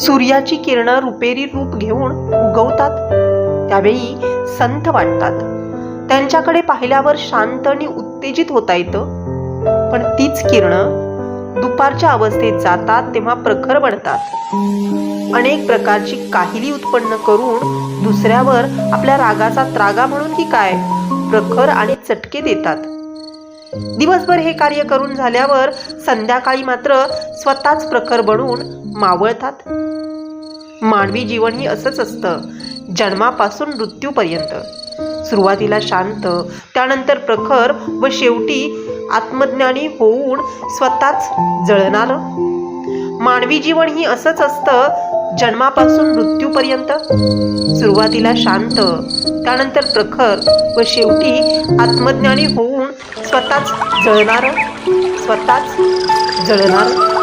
सूर्याची किरणं रुपेरी रूप घेऊन उगवतात. त्यावेळी संथ वाटतात. त्यांच्याकडे पाहिल्यावर शांत आणि उत्तेजित होता येतं. पण तीच किरणं दुपारच्या अवस्थेत जातात तेव्हा प्रखर बनतात. अनेक प्रकारची काहिली उत्पन्न करून दुसऱ्यावर आपल्या रागाचा त्रागा म्हणून की काय? प्रखर आणि चटके देतात. दिवसभर हे कार्य करून झाल्यावर संध्याकाळी मात्र स्वतःच प्रखर बनून मावळतात. मानवी जीवन ही असंच असतं. जन्मापासून मृत्यूपर्यंत. सुरुवातीला शांत त्यानंतर प्रखर व शेवटी आत्मज्ञानी होऊन स्वतःच जळणार. मानवी जीवन ही असंच असतं जन्मापासून मृत्यूपर्यंत. सुरुवातीला शांत त्यानंतर प्रखर व शेवटी आत्मज्ञानी होऊन स्वतःच जळणारं स्वतःच जळणारं.